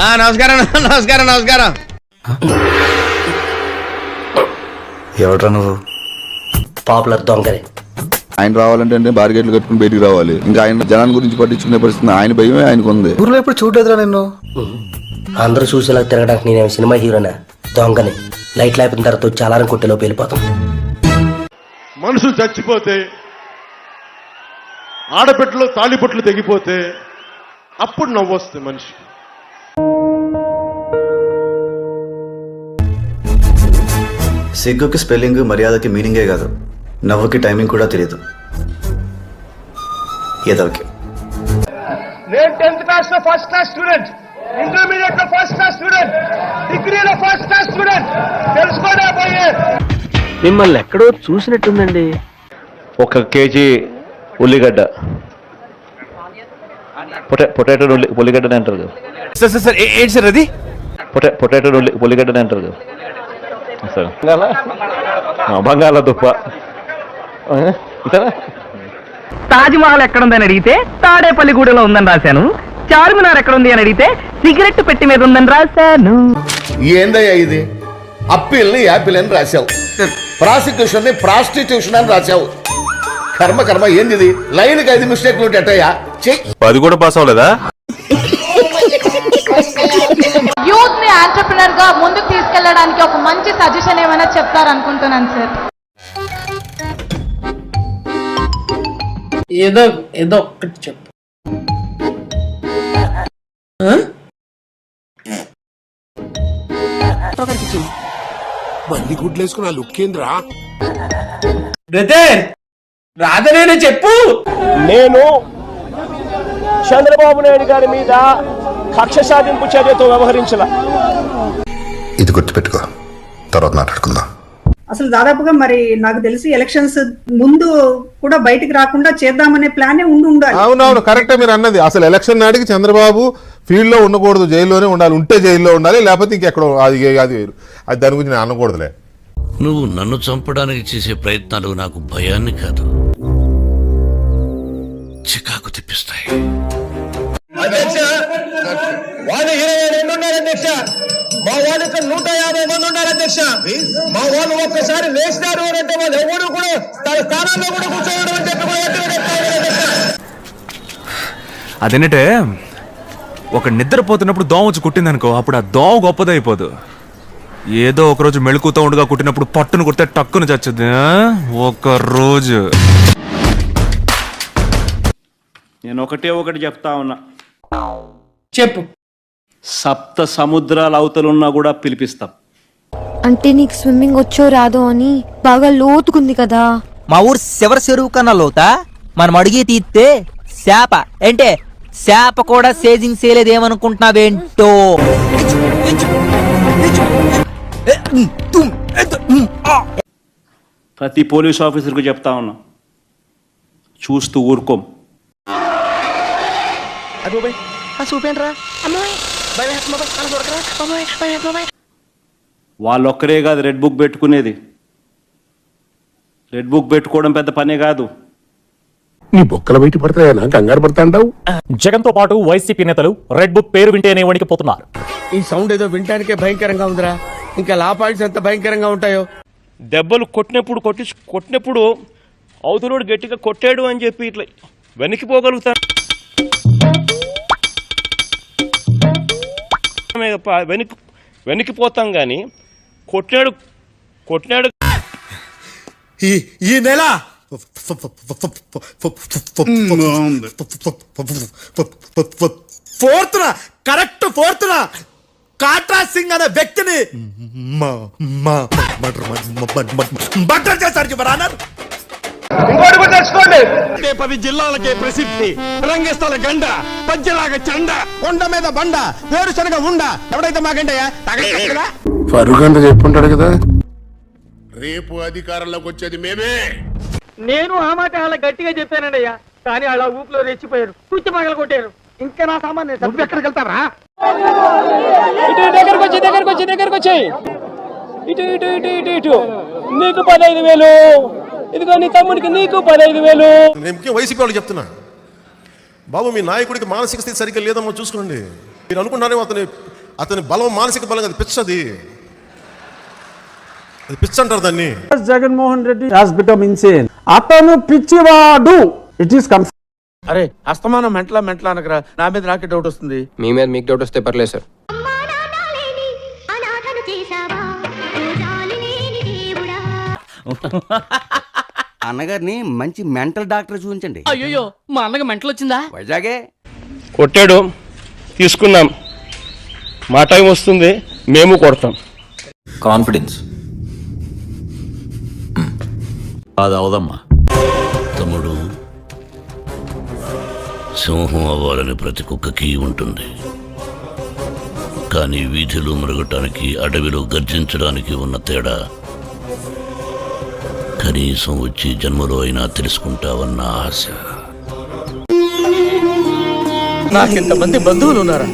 ఆ, నమస్కారం నమస్కారం నమస్కారం. ఎవడ్రా నువ్వు? పాపులర్ దొంగని ఆయన రావాలంటే అంటే బార్గేట్లు కట్టుకుని బయటికి రావాలి. ఇంకా ఆయన జనాల గురించి పట్టించుకునే పరిస్థితి ఆయన భయమే ఆయనకు ఉంది. ఊర్లో ఎప్పుడు చూడలేదురా నిన్ను. అందరూ చూసేలా తిరగడానికి నేనేం సినిమా హీరోనా? దొంగని. లైట్ లేపిన తర్వాత వచ్చి అలారం కొట్టేలోపు వెళ్ళిపోతాం. మనసు చచ్చిపోతే ఆడబిడ్డలు తాళిబొట్లు తెగిపోతే అప్పుడు నవ్వొస్తుంది మనిషికి. సిగ్గుకి స్పెల్లింగ్ మర్యాదకి మీనింగే కాదు. నవ్వుకి టైమింగ్ కూడా తెలియదు. ఏదోకి. నేను టెన్త్ క్లాస్లో ఫస్ట్ క్లాస్ స్టూడెంట్. ఇంటర్మీడియట్లో ఫస్ట్ క్లాస్ స్టూడెంట్. డిగ్రీలో ఫస్ట్ క్లాస్ స్టూడెంట్. పోయే. మిమ్మల్ని ఎక్కడో చూసినట్టుందండి. ఒక కేజీ ఉల్లిగడ్డ. పొటా పొటాటో ఉల్లి ఉల్లిగడ్డనే అంటారు కదా. సార్ సార్ సార్ ఏ- ఏంటి సార్ అది? పొటా పొటాటో ఉల్లి ఉల్లిగడ్డనే అంటారు కదా. సార్. బంగాళ? ఆ, బంగాళదుంప ఆ, ఇంతేనా? తాజ్ మహల్ ఎక్కడుందని అడిగితే తాడేపల్లిగూడెలో ఉందని రాశాను. చార్మినార్ ఎక్కడుంది అని అడిగితే సిగరెట్ పెట్టి మీద ఉందని రాశాను. ఏందయ్యా ఇది? అప్పీల్ని యాపిల్ అని రాశావు. ప్రాసిక్యూషన్ని ప్రాస్టిట్యూషన్ అని రాశావు. కర్మ కర్మ ఏంది ఇది లైన్కి ఐదు మిస్టేక్లు ఉంటాయా చెయ్యి అది కూడా పాస్ అవ్వలేదా? యూత్ని ఆంటర్ప్రినర్గా ముందుకు తీసుకెళ్ళడానికి ఒక సజెషన్ ఏమైనా చెప్తారనుకుంటున్నాను సార్ ఏదో ఏదో ఒక్కటి చెప్పు. బంది గుడ్లు వేసుకున్న లుక్ ఏంద్రా? బ్రదర్ రాధనేనే చెప్పు. నేను చంద్రబాబు నాయుడు గారి మీద కక్ష సాధింపు చర్యతో వ్యవహరించాల. ఇది గుర్తుపెట్టుకో. తర్వాత మాట్లాడుకుందాం. అసలు దాదాపుగా మరి నాకు తెలిసి ఎలక్షన్స్ ముందు కూడా బయటికి రాకుండా చేద్దామనే ప్లానే ఉండి ఉండాలి. అవునవును కరెక్టే మీరు అన్నది. అసలు ఎలక్షన్ నాటికి చంద్రబాబు ఫీల్డ్లో ఉండకూడదు జైల్లోనే ఉండాలి ఉంటే జైల్లో ఉండాలి లేకపోతే ఇంకెక్కడో అది అది వేరు. అది దాని గురించి నేను అనకూడదులే. నువ్వు నన్ను చంపడానికి చేసే ప్రయత్నాలు నాకు భయాన్ని కాదు. చికాకు తెప్పిస్తాయి. ఉన్నారు అధ్యక్ష. మా వాళ్ళు ఇక్కడ నూట యాభై మంది ఉన్నారు అధ్యక్ష. మా వాళ్ళు ఒక్కసారి లేచినారు అని అంటే వాళ్ళు ఎవరు కూడా తన స్థానాల్లో కూడా కూర్చోవడం అని చెప్పి అదేంటంటే ఒక నిద్రపోతున్నప్పుడు దోమ వచ్చి కుట్టిందనుకో అప్పుడు ఆ దోమ గొప్పదైపోదు. ఏదో ఒక రోజు మెళుకుతూ ఉండగా కుట్టినప్పుడు పట్టును కుడితే టక్కును చచ్చుద్ది ఆ? ఒక రోజు. నేను ఒకటే ఒకటి చెప్తా ఉన్నా. చెప్పు. సప్త సముద్రాల అవతలున్నా కూడా పిలిపిస్తాం. అంటే నీకు స్విమ్మింగ్ వచ్చో రాదో అని బాగా లోతుకుంది కదా. మా ఊరు శివర చెరువు కన్నా లోతా? మనం అడిగి తీస్తే శాప. అంటే శాప కూడా సేజింగ్ చేయలేదేమనుకుంటున్నావేంటో? ప్రతి పోలీస్ ఆఫీసర్కు చెప్తా ఉన్నా. చూస్తూ ఊరుకోం. వాళ్ళొక్కరే కాదు రెడ్ బుక్ పెట్టుకునేది. రెడ్ బుక్ పెట్టుకోవడం పెద్ద పనే కాదు. నీ బొక్కల బయట పడతాయా? కంగారు పడతాంటావు జగన్తో పాటు వైసీపీ నేతలు రెడ్ బుక్ పేరు వింటేనే వణికిపోతున్నారు ఈ సౌండ్ ఏదో వినటానికే భయంకరంగా ఉందిరా. ఇంకా లా పాయింట్స్ ఎంత భయంకరంగా ఉంటాయో. దెబ్బలు కొట్టినప్పుడు కొట్టి కొట్టినప్పుడు అవతలోడు గట్టిగా కొట్టాడు అని చెప్పి ఇట్లా వెనక్కిపోగలుగుతారు వెనక్కి వెనక్కిపోతాం కానీ కొట్టాడు కొట్టినాడు ఈ ఈ నెల fourth correct fourth Katra Singh అనే వ్యక్తిని మర్డర్ చేశారు యువరానర్ ఇంకోటి కూడా తెలుసుకోండి పది జిల్లాలకే ప్రసిద్ధి. రంగస్థల గండ పద్యలాగా చండ కొండ మీద బండ వేరుశనగ ఉండ. ఎవడైతే మాకంటయ్యా చెప్పుంటాడు కదా. రేపు అధికారంలోకి వచ్చేది మేమే. నేను ఆ మాట అలా గట్టిగా చెప్పానండి అయ్యా. కానీ అలా ఊపిలో రెచ్చిపోయారు. కూర్చి పగల కొట్టారు. ఇంకా నా సామాన్ నువ్వు ఎక్కడికి వెళ్తారా ఇటు దగ్గరకు వచ్చి దగ్గరకు వచ్చి దగ్గరకు వచ్చాయి ఇటు ఇటు ఇటు ఇటు ఇటు. నీకు పదహైదు వేలు. ఇదిగో నీ తమ్ముడికి నీకు పదహైదు వేలు. నేను ముఖ్యం వైసీపీ వాళ్ళు చెప్తున్నా. బాబు మీ నాయకుడికి మానసిక స్థితి సరిగ్గా లేదమ్మా చూసుకోండి. మీరు అనుకుంటారేమో అతని అతని బలం మానసిక బలం అది పిచ్చది. అది పిచ్చ అంటారు దాన్ని. Jaganmohan Reddy has become insane అతను పిచ్చివాడు. ఇట్ ఈస్ కన్ఫర్మ్ అరే అస్తమానం మెంటలా మెంటలా అనకరా. నా మీద నాకే డౌట్ వస్తుంది. మీ మీద మీకు డౌట్ వస్తే పర్లేదు సార్. అన్నగారిని మంచి మెంటల్ డాక్టర్ చూపించండి. అయ్యో మా అన్నకి మెంటలు వచ్చిందా? వైజాగే. కొట్టాడు తీసుకున్నాం. మా టైం వస్తుంది మేము కొడతాం. కాన్ఫిడెన్స్. అది అవదమ్మా. తమ్ముడు సింహం అవ్వాలని ప్రతి కుక్కకి ఉంటుంది. కానీ వీధిలో మరగటానికి అడవిలో గర్జించడానికి ఉన్న తేడా కనీసం వచ్చి జన్మలో అయినా తెలుసుకుంటావన్న ఆశ. నాకు ఇంతమంది బంధువులు ఉన్నారా